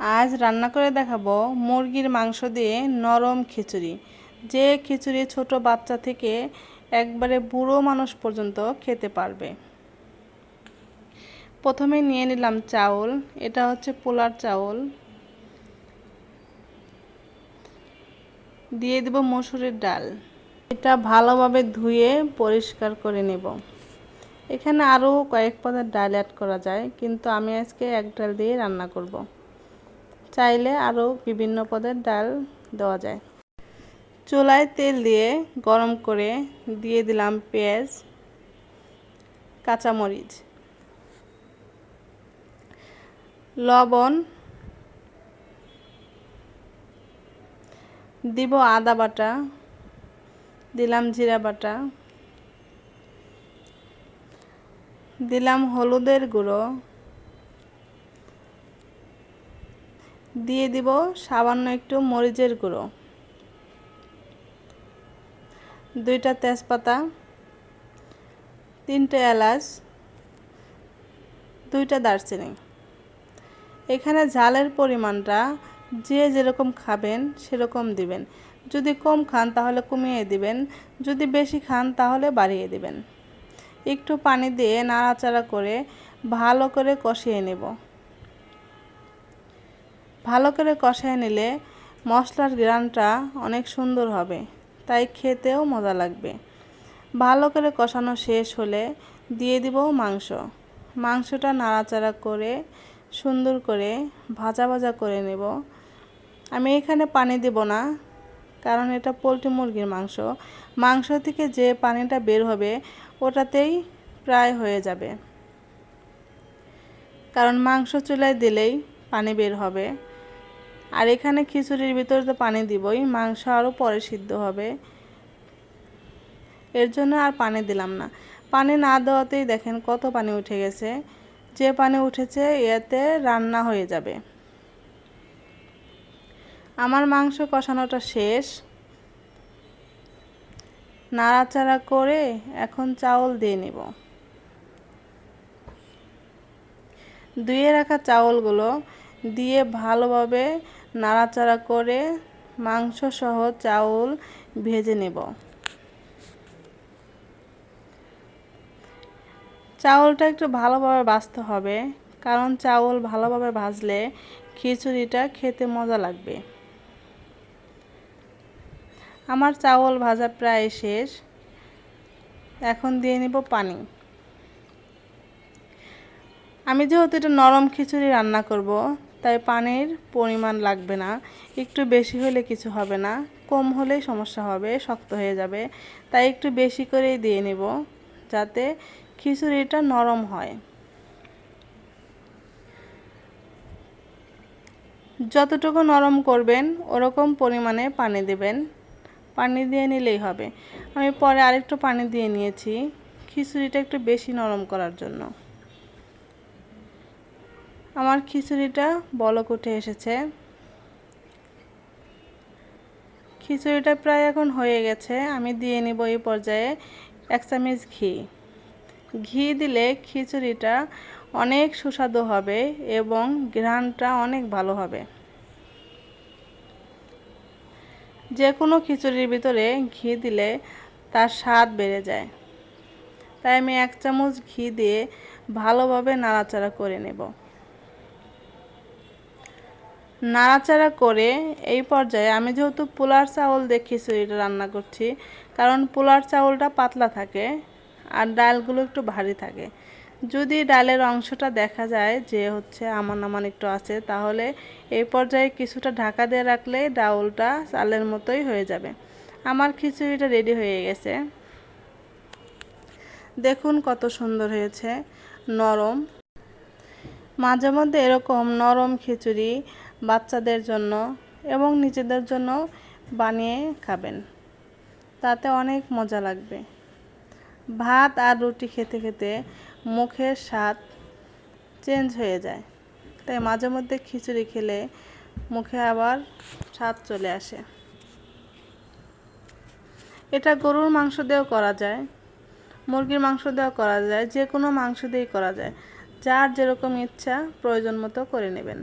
আজ রান্না করে দেখাবো মুরগির মাংস দিয়ে নরম খিচুড়ি। যে খিচুড়ি ছোট বাচ্চা থেকে একবারে বুড়ো মানুষ পর্যন্ত খেতে পারবে। প্রথমে নিয়ে নিলাম চাউল, এটা হচ্ছে পোলার চাউল। দিয়ে দেব মসুরের ডাল। এটা ভালোভাবে ধুয়ে পরিষ্কার করে নেব। এখানে আরও কয়েক পদের ডাল অ্যাড করা যায়, কিন্তু আমি আজকে এক ডাল দিয়ে রান্না করব। চাইলে আরও বিভিন্ন পদের ডাল দেওয়া যায়। চুলায় তেল দিয়ে গরম করে দিয়ে দিলাম পেঁয়াজ, কাঁচামরিচ, লবণ, দিব আদা বাটা, দিলাম জিরা বাটা, দিলাম হলুদের গুঁড়ো দিয়ে দিব সামান্য একটু মরিচের গুঁড়ো। দুইটা তেজপাতা, তিনটে এলাচ, দুইটা দারচিনি। এখানে ঝালের পরিমাণটা যে যেরকম খাবেন সেরকম দিবেন। যদি কম খান তাহলে কমিয়ে দিবেন, যদি বেশি খান তাহলে বাড়িয়ে দিবেন। একটু পানি দিয়ে নাড়াচাড়া করে ভালো করে কষিয়ে নেব। ভালো করে কষায় নিলে মশলার গ্রানটা অনেক সুন্দর হবে, তাই খেতেও মজা লাগবে। ভালো করে কষানো শেষ হলে দিয়ে দিব মাংস। মাংসটা নাড়াচাড়া করে, সুন্দর করে ভাজা ভাজা করে নেব। আমি এখানে পানি দেব না, কারণ এটা পোলট্রি মুরগির মাংস। মাংস থেকে যে পানিটা বের হবে, ওটাতেই প্রায় হয়ে যাবে। কারণ মাংস চুলায় দিলেই পানি বের হবে। আর এখানে খিচুড়ির ভিতরে তো পানি দিবই, মাংস আরও পরে সিদ্ধ হবে। এর জন্য আর পানি দিলাম না। পানি না দেওয়াতেই দেখেন কত পানি উঠে গেছে। যে পানি উঠেছে এতে রান্না হয়ে যাবে। আমার মাংস কষানোটা শেষ। নাড়াচাড়া করে এখন চাউল দিয়ে নেব। ধুয়ে রাখা চাউলগুলো দিয়ে ভালোভাবে নাড়াচাড়া করে মাংস সহ চাউল ভেজে নেব। চাউলটা একটু ভালোভাবে ভাজতে হবে, কারণ চাউল ভালোভাবে ভাজলে খিচুড়িটা খেতে মজা লাগবে। আমার চাউল ভাজা প্রায় শেষ। এখন দিয়ে নিব পানি। আমি যেহেতু এটা নরম খিচুড়ি রান্না করব তাই পানির পরিমাণ লাগবে না। একটু বেশি হলে কিছু হবে না। কম হলেই সমস্যা হবে, শক্ত হয়ে যাবে। তাই একটু বেশি করেই দিয়ে নেব যাতে খিচুড়িটা নরম হয়। যতটুকু নরম করবেন, ওরকম পরিমাণে পানি দেবেন। পানি দিয়ে নিলেই হবে। আমি পরে আরেকটু পানি দিয়ে নিয়েছি। খিচুড়িটা একটু বেশি নরম করার জন্য। আমার খিচুড়িটা বলক উঠে এসেছে। খিচুড়িটা প্রায় এখন হয়ে গেছে। আমি দিয়ে নিব এই পর্যায়ে এক চামচ ঘি। ঘি দিলে খিচুড়িটা অনেক সুস্বাদু হবে এবং ঘ্রাণটা অনেক ভালো হবে। যে কোনো খিচুড়ির ভিতরে ঘি দিলে তার স্বাদ বেড়ে যায়। তাই আমি এক চামচ ঘি দিয়ে ভালোভাবে নাড়াচাড়া করে নেব। নাড়াচাড়া করে এই পর্যায়ে আমি যেহেতু পোলার চাউল দিয়ে খিচুড়িটা রান্না করছি, কারণ পোলার চাউলটা পাতলা থাকে আর ডালগুলো একটু ভারী থাকে। যদি ডালের অংশটা দেখা যায় যে হচ্ছে আমান আমান একটু আছে, তাহলে এই পর্যায়ে কিছুটা ঢাকা দিয়ে রাখলে ডাউলটা চালের মতোই হয়ে যাবে। আমার খিচুড়িটা রেডি হয়ে গেছে। দেখুন কত সুন্দর হয়েছে, নরম। মাঝে মধ্যে এরকম নরম খিচুড়ি বাচ্চাদের জন্য এবং নিজেদের জন্য বানিয়ে খাবেন। তাতে অনেক মজা লাগবে। ভাত আর রুটি খেতে খেতে মুখের স্বাদ চেঞ্জ হয়ে যায়। তাই মাঝে মধ্যে খিচুড়ি খেলে মুখে আবার স্বাদ চলে আসে। এটা গরুর মাংস দিয়েও করা যায়, মুরগির মাংস দিয়েও করা যায়, যে কোনো মাংস দিয়েই করা যায়। যার যেরকম ইচ্ছা প্রয়োজন মতো করে নেবেন।